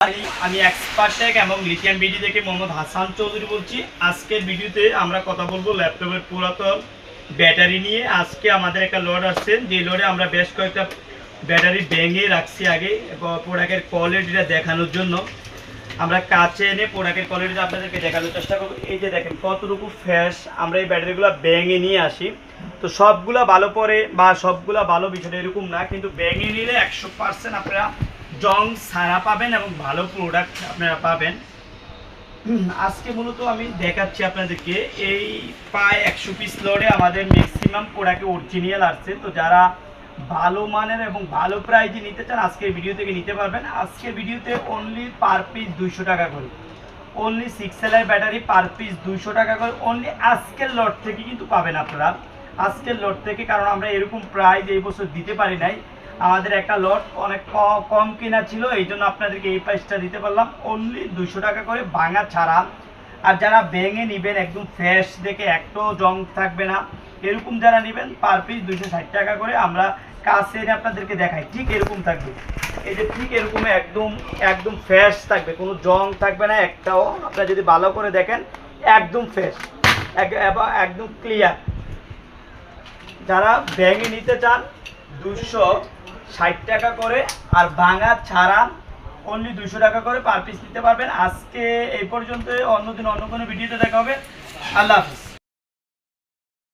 আমি- আমি এক্সপার্ট এবং লিথিয়াম বিডি থেকে মোহাম্মদ হাসান চৌধুরী বলছি। আজকের ভিডিওতে আমরা কথা বলব ল্যাপটপের পুরাতন ব্যাটারি নিয়ে। আজকে আমাদের একটা লোড আসছে। যে লোডে আমরা বেশ কয়েকটা ব্যাটারি ভেঙে রাখছি আগে প্রোডাক্টের কোয়ালিটিটা দেখানোর জন্য। আমরা কাছে এনে প্রোডাক্টের কোয়ালিটিটা আপনাদেরকে দেখানোর চেষ্টা করব। এই যে দেখেন কতটুকু ফ্রেশ আমরা এই ব্যাটারিগুলো ভেঙে নিয়ে আসি। তো সবগুলা ভালো পরে বা সবগুলা ভালো বিষয়টা এরকম না, কিন্তু ভেঙে নিলে একশো পার্সেন্ট আপনারা জং সারা পাবেন এবং ভালো প্রোডাক্ট আপনারা পাবেন। আজকে মূলত আমি দেখাচ্ছি আপনাদেরকে, এই প্রায় একশো পিস লোডে আমাদের ম্যাক্সিমাম প্রোডাক্ট অরিজিনাল আসছে। তো যারা ভালো মানের এবং ভালো প্রাইজে নিতে চান, আজকের ভিডিও থেকে নিতে পারবেন। আজকের ভিডিওতে অনলি পার পিস দুইশো টাকা করে। Only six L battery per piece দুইশো টাকা করে। অনলি আজকের লট থেকে কিন্তু পাবেন আপনারা। আজকের লট থেকে, কারণ আমরা এরকম প্রাইজ এই বছর দিতে পারি নাই। আমাদের একটা লট অনেক কম কেনা ছিল, এই জন্য আপনাদেরকে এই প্রাইসটা দিতে পারলাম। অনলি দুশো টাকা করে ভাঙা ছাড়া। আর যারা ভেঙে নেবেন, একদম ফ্রেশ দেখে, একটাও জং থাকবে না। এরকম যারা নেবেন পার পিস দুশো ষাট টাকা করে আমরা কাছে এনে আপনাদেরকে দেখাই। ঠিক এরকম থাকবে। এই যে ঠিক এরকম একদম একদম ফ্রেশ থাকবে, কোনো জং থাকবে না, একটাও। আপনারা যদি ভালো করে দেখেন, একদম ফ্রেশ একদম ক্লিয়ার যারা ব্যাঙে নিতে চান দুশো ষাট টাকা করে, আর ভাঙা ছাড়া অনলি দুশো টাকা করে পার পিস নিতে পারবেন। আজকে এই পর্যন্ত অন্যদিন অন্য কোনো ভিডিওতে দেখা হবে। আল্লাহ হাফিজ।